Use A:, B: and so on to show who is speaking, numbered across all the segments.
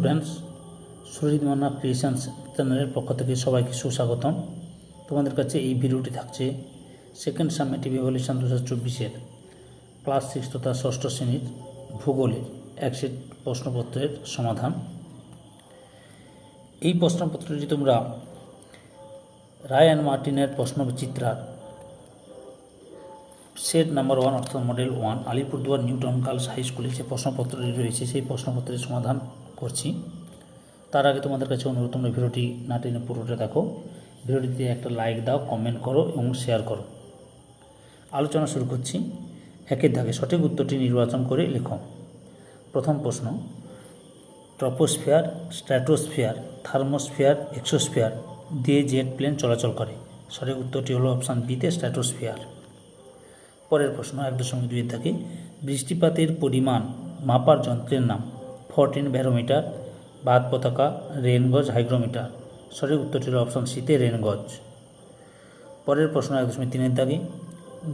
A: Students সুরিত Manna creations চ্যানেলের পক্ষ থেকে সবাইকে সুস্বাগতম। তোমাদের কাছে এই ভিডিওটি থাকছে সেকেন্ড সামেটিভ ইভলিউশন দু হাজার চব্বিশের ক্লাস সিক্স তথা ষষ্ঠ শ্রেণির ভূগোলের এক সেট প্রশ্নপত্রের সমাধান। এই প্রশ্নপত্রটি তোমরা রায় অ্যান্ড মার্টিনের প্রশ্নবিচিত্রার সেট নাম্বার ওয়ান অর্থাৎ model one, Alipurduar Newton girls high স্কুলে যে প্রশ্নপত্রটি রয়েছে, সেই প্রশ্নপত্রের সমাধান করছি। তার আগে তোমাদের কাছে অনুরোধ, তোমরা ভিডিওটি না টেনে পুরোটা দেখো। ভিডিওটিতে একটা লাইক দাও কমেন্ট করো এবং শেয়ার করো। আলোচনা শুরু করছি। একের দাগে সঠিক উত্তরটি নির্বাচন করে লেখো। প্রথম প্রশ্ন, ট্রপোস্ফিয়ার, স্ট্র্যাটোস্ফিয়ার, থার্মোস্ফিয়ার, এক্সোস্ফিয়ার দিয়ে জেট প্লেন চলাচল করে। সঠিক উত্তরটি হলো অপশান বিতে স্ট্র্যাটোস্ফিয়ার। পরের প্রশ্ন, এক দশমিক দুইয়ের থাকে বৃষ্টিপাতের পরিমাণ মাপার যন্ত্রের নাম। ফোরটিন ব্যারোমিটার বাদ পতাকা রেনগজ হাইগ্রোমিটার সঠিক উত্তরটি অপশান সিতে রেনগজ পরের প্রশ্ন এক দশমিক তিনের দাগে,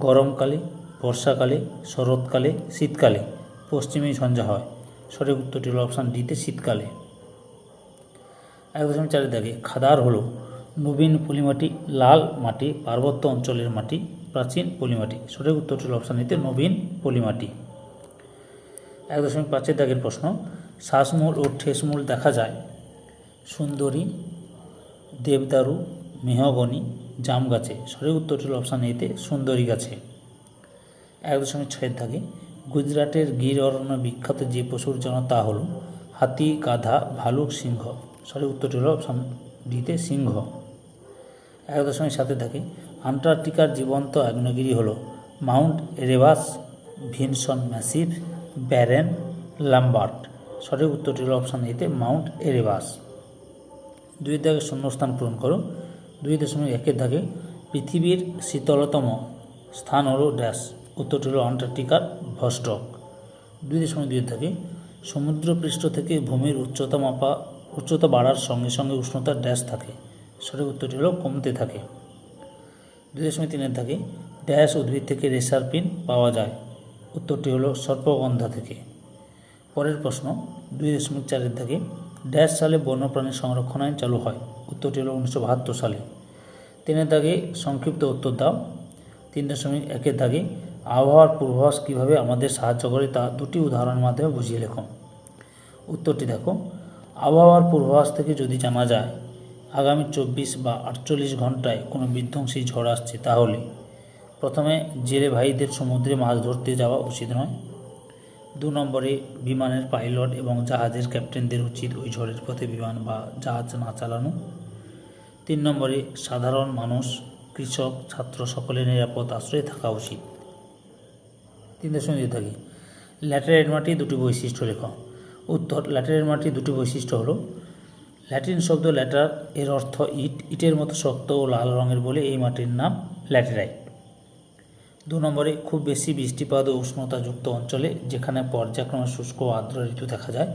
A: গরমকালে, বর্ষাকালে, শরৎকালে, শীতকালে পশ্চিমী সন্ধ্যা হয়। সঠিক উত্তরটি হলো অপশান ডিতে শীতকালে। এক দশমিক চারের দাগে, খাদার হলো নবীন পলিমাটি, লাল মাটি, পার্বত্য অঞ্চলের মাটি, প্রাচীন পলিমাটি। সঠিক উত্তরটি হলো অপশান নিতে নবীন পলিমাটি। এক দশমিক পাঁচের দাগের প্রশ্ন শ্বাসমূল ও ঠেসমূল দেখা যায়। সুন্দরী, দেবদারু, মেহগনি, জাম গাছে। সঠিক উত্তরটি হলো অপশান এতে সুন্দরী গাছে। এক দশমিক ছয়ের থাকে গুজরাটের গির অরণ্য বিখ্যাত যে পশুর জন্য তা হল হাতি, গাধা, ভালুক, সিংহ। সঠিক উত্তরটি হলো অপশান ডিতে সিংহ। এক দশমিক সাথে থাকে আন্টার্কটিকার জীবন্ত আগ্নেয়গিরি হল mount Erebus Vinson massif, Barren, Lambert. সঠিক উত্তরটি হল অপশান এতে মাউন্ট এরেবাস দুই দাগে শূন্যস্থান পূরণ করো দুই দশমিক একের দাগে পৃথিবীর শীতলতম স্থান হলো ড্যাশ। উত্তরটি হলো আন্টার্কটিকার ভস্টক। দুই দশমিক দুই দাগে সমুদ্রপৃষ্ঠ থেকে ভূমির উচ্চতা মাপা, উচ্চতা বাড়ার সঙ্গে সঙ্গে উষ্ণতার ড্যাশ থাকে। সঠিক উত্তরটি হল কমতে থাকে। দুই দশমিক তিনের দাগে ড্যাশ উদ্ভিদ থেকে রেসার পিন পাওয়া যায়। উত্তরটি হলো সর্পগন্ধা থেকে। পরের প্রশ্ন, দুই দশমিক চারের দাগে ড্যাশ সালে বন্যপ্রাণী সংরক্ষণ আইন চালু হয়। উত্তরটি হলো উনিশশো বাহাত্তর সালে। তিনের দাগে সংক্ষিপ্ত উত্তর দাও। তিন দশমিক একের দাগে আবহাওয়ার পূর্বাভাস কীভাবে আমাদের সাহায্য করে তা দুটি উদাহরণের মাধ্যমে বুঝিয়ে লেখো। উত্তরটি দেখো, আবহাওয়ার পূর্বাভাস থেকে যদি জানা যায়, আগামী চব্বিশ বা আটচল্লিশ ঘন্টায় কোনো বিধ্বংসী ঝড় আসছে, তাহলে প্রথমে জেলে ভাইদের সমুদ্রে মাছ ধরতে যাওয়া উচিত নয়। দু নম্বরে বিমানের পাইলট এবং জাহাজের ক্যাপ্টেনদের উচিত ওই ঝড়ের পথে বিমান বা জাহাজ না চালানো। তিন নম্বরে, সাধারণ মানুষ, কৃষক, ছাত্র সকলের নিরাপদ আশ্রয়ে থাকা উচিত। তিন দশমিক দুই থাকি। ল্যাটেরাইট মাটি দুটি বৈশিষ্ট্য লেখ। উত্তর ল্যাটেরাইট মাটি দুটি বৈশিষ্ট্য হলো, ল্যাটিন শব্দ ল্যাটার এর অর্থ ইট, ইটের মতো শক্ত ও লাল রঙের বলে এই মাটির নাম ল্যাটেরাইট দু নম্বরে খুব বেশি বৃষ্টিপাত ও উষ্ণতাযুক্ত অঞ্চলে যেখানে পর্যায়ক্রমে শুষ্ক আর্দ্র ঋতু দেখা যায়,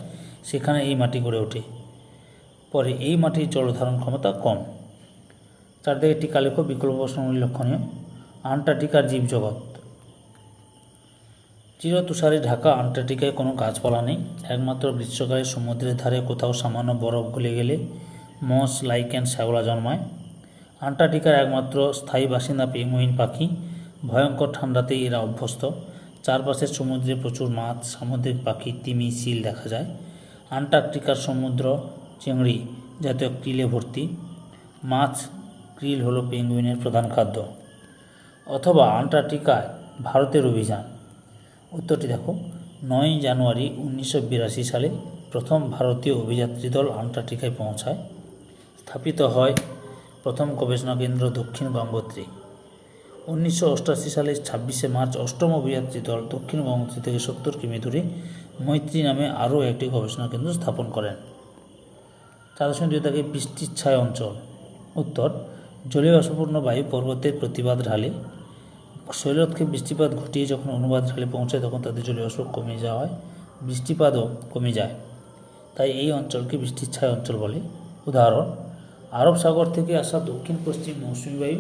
A: সেখানে এই মাটি গড়ে ওঠে। পরে এই মাটির জলধারণ ক্ষমতা কম। চারদিকে টিকা লেখ বিকল্প প্রশ্নগুলি লক্ষণীয় আন্টার্কটিকার জীবজগৎ চিরতুষারে ঢাকা, আন্টার্কটিকায় কোনো গাছপালা নেই। একমাত্র গ্রীষ্মকালে সমুদ্রের ধারে কোথাও সামান্য বরফ গলে গেলে মস, লাইকেন, শ্যাওলা জন্মায়। আন্টার্কটিকার একমাত্র স্থায়ী বাসিন্দা পেঙ্গুইন পাখি। ভয়ঙ্কর ঠান্ডাতে এরা অভ্যস্ত। চারপাশের সমুদ্রে প্রচুর মাছ, সামুদ্রিক পাখি, তিমি, সিল দেখা যায়। আন্টার্কটিকার সমুদ্র, চিংড়ি জাতীয় ক্রিলে ভর্তি। মাছ, ক্রিল হলো পেঙ্গুইনের প্রধান খাদ্য। অথবা আন্টার্কটিকায় ভারতের অভিযান। উত্তরটি দেখো নয় জানুয়ারি উনিশশো বিরাশি সালে প্রথম ভারতীয় অভিযাত্রী দল আন্টার্কটিকায় পৌঁছায়। স্থাপিত হয় প্রথম গবেষণা কেন্দ্র দক্ষিণ গঙ্গোত্রী। উনিশশো অষ্টাশি সালের ছাব্বিশে মার্চ অষ্টম অভিযাত্রী দল দক্ষিণ গঙ্গোত্রী থেকে সত্তর কিমি দূরে মৈত্রী নামে আরও একটি গবেষণা কেন্দ্র স্থাপন করেন। চার দশমিক থেকে বৃষ্টির ছায় অঞ্চল। উত্তর জলীয়বাষ্পপূর্ণ বায়ু পর্বতের প্রতিবাদ ঢালে। শৈলতকে বৃষ্টিপাত ঘটিয়ে যখন অনুবাদ ঢালে পৌঁছায় তখন তাদের জলীয়বাষ্প কমে যাওয়া হয় বৃষ্টিপাতও কমে যায়। তাই এই অঞ্চলকে বৃষ্টির ছায় অঞ্চল বলে। উদাহরণ, আরব সাগর থেকে আসা দক্ষিণ পশ্চিম মৌসুমী বায়ু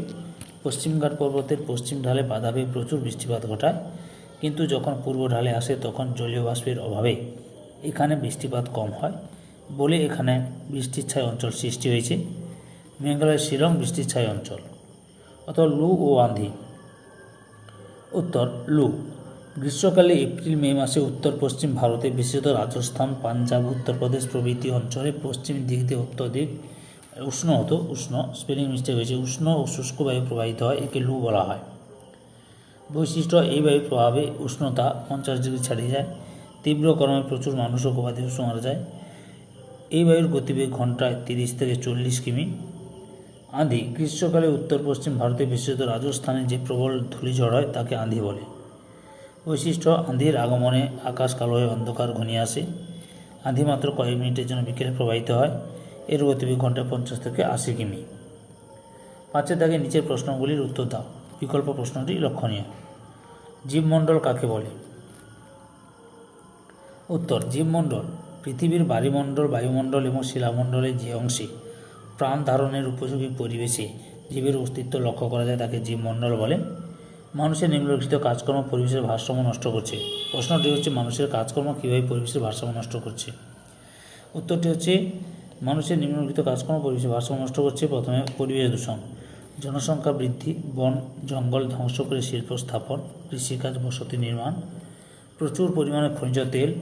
A: পশ্চিমঘাট পর্বতের পশ্চিম ঢালে বাধা পেয়ে প্রচুর বৃষ্টিপাত ঘটায়। কিন্তু যখন পূর্ব ঢালে আসে, তখন জলীয় বাষ্পের অভাবে এখানে বৃষ্টিপাত কম হয় বলে এখানে বৃষ্টির ছায় অঞ্চল সৃষ্টি হয়েছে। মেঘালয়ের শিলং বৃষ্টির ছায় অঞ্চল অথবা লু ও আন্ধি উত্তর, লু। গ্রীষ্মকালে এপ্রিল, মে মাসে উত্তর, পশ্চিম ভারতে বিশেষত রাজস্থান, পাঞ্জাব, উত্তরপ্রদেশ প্রভৃতি অঞ্চলে পশ্চিম দিক দিয়ে অত্যধিক উষ্ণ হতো উষ্ণ স্পেলিং মিস্টেক হয়েছে, উষ্ণ ও শুষ্ক বায়ু প্রবাহিত হয়, একে লু বলা হয়। বৈশিষ্ট্য, এই বায়ুর প্রভাবে উষ্ণতা পঞ্চাশ ডিগ্রি ছাড়িয়ে যায়, তীব্র গরমে প্রচুর মানুষ ও গবাদি মারা যায়। এই বায়ুর গতিবেগ ঘন্টায় তিরিশ থেকে চল্লিশ কিমি। আঁধি, গ্রীষ্মকালে উত্তর পশ্চিম ভারতে বিশেষত রাজস্থানে যে প্রবল ধূলিঝড় হয়, তাকে আঁধি বলে। বৈশিষ্ট্য, আঁধির আগমনে আকাশ কালো হয়ে অন্ধকার ঘনিয়ে আসে। আঁধি মাত্র কয়েক মিনিটের জন্য বিকেলে প্রবাহিত হয়। এর গতিবেগ ঘন্টায় পঞ্চাশ থেকে আশি কিমি। পাঁচের দাগে নিচের প্রশ্নগুলির উত্তর দাও। বিকল্প প্রশ্নটি লক্ষণীয়। জীবমণ্ডল কাকে বলে? উত্তর, জীবমণ্ডল, পৃথিবীর বায়ুমণ্ডল বায়ুমণ্ডল এবং শিলামণ্ডলের যে অংশে প্রাণ ধারণের উপযোগী পরিবেশে জীবের অস্তিত্ব লক্ষ্য করা যায় তাকে জীবমণ্ডল বলে। মানুষের নিম্নলিখিত কাজকর্ম পরিবেশের ভারসাম্য নষ্ট করছে। প্রশ্নটি হচ্ছে, মানুষের কাজকর্ম কীভাবে পরিবেশের ভারসাম্য নষ্ট করছে? উত্তরটি হচ্ছে মানুষের নিম্নলিখিত কাজকর্ম পরিবেশের ভারসাম্য নষ্ট করছে, প্রথমে পরিবেশ দূষণ। জনসংখ্যা বৃদ্ধি, বন, জঙ্গল ধ্বংস করে শিল্প স্থাপন, কৃষিকাজ, বসতি নির্মাণ, প্রচুর পরিমাণে খনিজ তেল,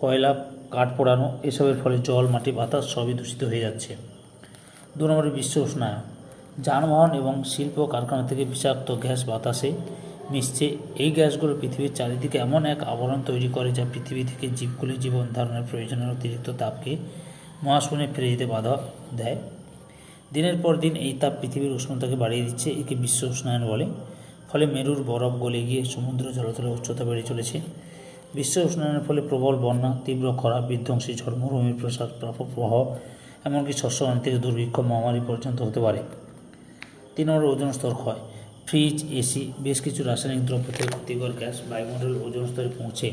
A: কয়লা কাঠ পোড়ানো, এসবের ফলে জল, মাটি, বাতাস সবই দূষিত হয়ে যাচ্ছে। দু নম্বরে বিশ্ব উষ্ণায়ন। যানবাহন এবং শিল্প কারখানা থেকে বিষাক্ত গ্যাস বাতাসে মিশছে। এই গ্যাসগুলো পৃথিবীর চারিদিকে এমন এক আবরণ তৈরি করে যা পৃথিবী থেকে জীবগুলির জীবন ধারণের প্রয়োজনের অতিরিক্ত তাপকে মহাশূন্যে ফিরে যেতে বাধা দেয়। দিনের পর দিন এই তাপ পৃথিবীর উষ্ণতাকে বাড়িয়ে দিচ্ছে একে বিশ্ব উষ্ণায়ন বলে। ফলে মেরুর বরফ গলে গিয়ে সমুদ্র জলতলে উচ্চতা বেড়ে চলেছে। বিশ্ব উষ্ণায়নের ফলে প্রবল বন্যা, তীব্র খরা, বিধ্বংসী ঝড় মরুভূমির প্রসার প্রাপক প্রবাহ, এমনকি শস্যহানি থেকে দুর্ভিক্ষ, মহামারী পর্যন্ত হতে পারে। তিন নম্বর, ওজন স্তর ক্ষয়। ফ্রিজ, এসি, বেশ কিছু রাসায়নিক দ্রব্য থেকে ক্ষতিকর গ্যাস বায়ুমণ্ডলের ওজন স্তরে পৌঁছে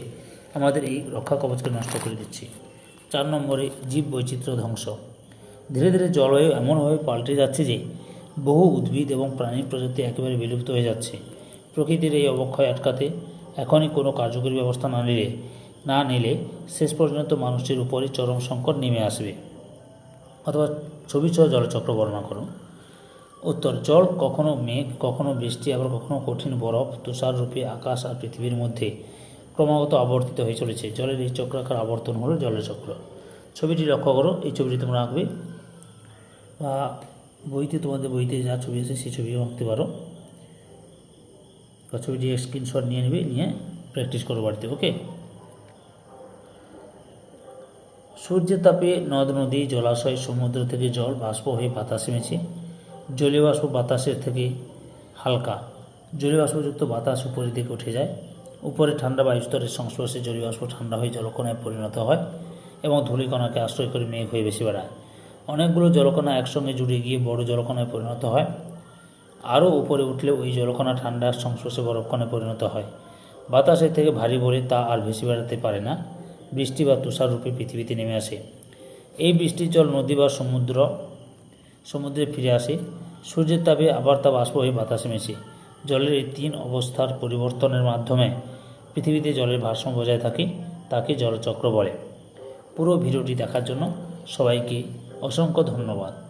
A: আমাদের এই রক্ষা কবচকে নষ্ট করে দিচ্ছে। চার নম্বরে জীব বৈচিত্র্য ধ্বংস। ধীরে ধীরে জলবায়ু এমনভাবে পাল্টে যাচ্ছে যে, বহু উদ্ভিদ এবং প্রাণীর প্রজাতি একেবারে বিলুপ্ত হয়ে যাচ্ছে। প্রকৃতির এই অবক্ষয় আটকাতে এখনই কোনো কার্যকরী ব্যবস্থা না নিলে না নিলে শেষ পর্যন্ত মানুষের উপরে চরম সংকট নেমে আসবে। অথবা ছবি সহ জলচক্র বর্ণনা করুন। উত্তর, জল কখনো মেঘ, কখনো বৃষ্টি, আবার কখনো কঠিন বরফ তুষার রূপে আকাশ আর পৃথিবীর মধ্যে ক্রমাগত আবর্তিত হয়ে চলেছে। জলের এই চক্রাকার আবর্তন হলো জলের চক্র। ছবিটি লক্ষ্য করো, এই ছবিটি তোমরা আঁকবে। বা বইতে তোমাদের বইতে যা ছবি আছে সেই ছবিও আঁকতে পারো। বা ছবিটি স্ক্রিনশট নিয়ে নেবে, নিয়ে প্র্যাকটিস করো বাড়িতে ওকে সূর্যের তাপে নদ, নদী, জলাশয়, সমুদ্র থেকে জল, বাষ্প হয়ে বাতাসে মেছে জলীয় বাষ্প বাতাসের থেকে হালকা। জলীয় বাষ্পযুক্ত বাতাস উপরের দিকে উঠে যায়। উপরে ঠান্ডা বায়ুস্তরের সংস্পর্শে জলীয় বাষ্প ঠান্ডা হয়ে জলকণায় পরিণত হয় এবং ধূলিকণাকে আশ্রয় করে মেঘ হয়ে বেশি বেড়ায়। অনেকগুলো জলকণা একসঙ্গে জুড়ে গিয়ে বড় জলকণায় পরিণত হয়। আরও উপরে উঠলে ওই জলকণা ঠান্ডার সংস্পর্শে বরফকণে পরিণত হয়। বাতাসের থেকে ভারী বলে তা আর ভেসে বেড়াতে পারে না। বৃষ্টি বা তুষার রূপে পৃথিবীতে নেমে আসে। এই বৃষ্টির জল নদী বা সমুদ্র, সমুদ্রে ফিরে আসে। সূর্যের তাপে আবার তা বাষ্প হয়ে বাতাসে মেশে। জলের এই তিন অবস্থার পরিবর্তনের মাধ্যমে পৃথিবীতে জলের ভারসাম্য বজায় থাকে, তাকে জলচক্র বলে। পুরো ভিডিওটি দেখার জন্য সবাইকে অসংখ্য ধন্যবাদ।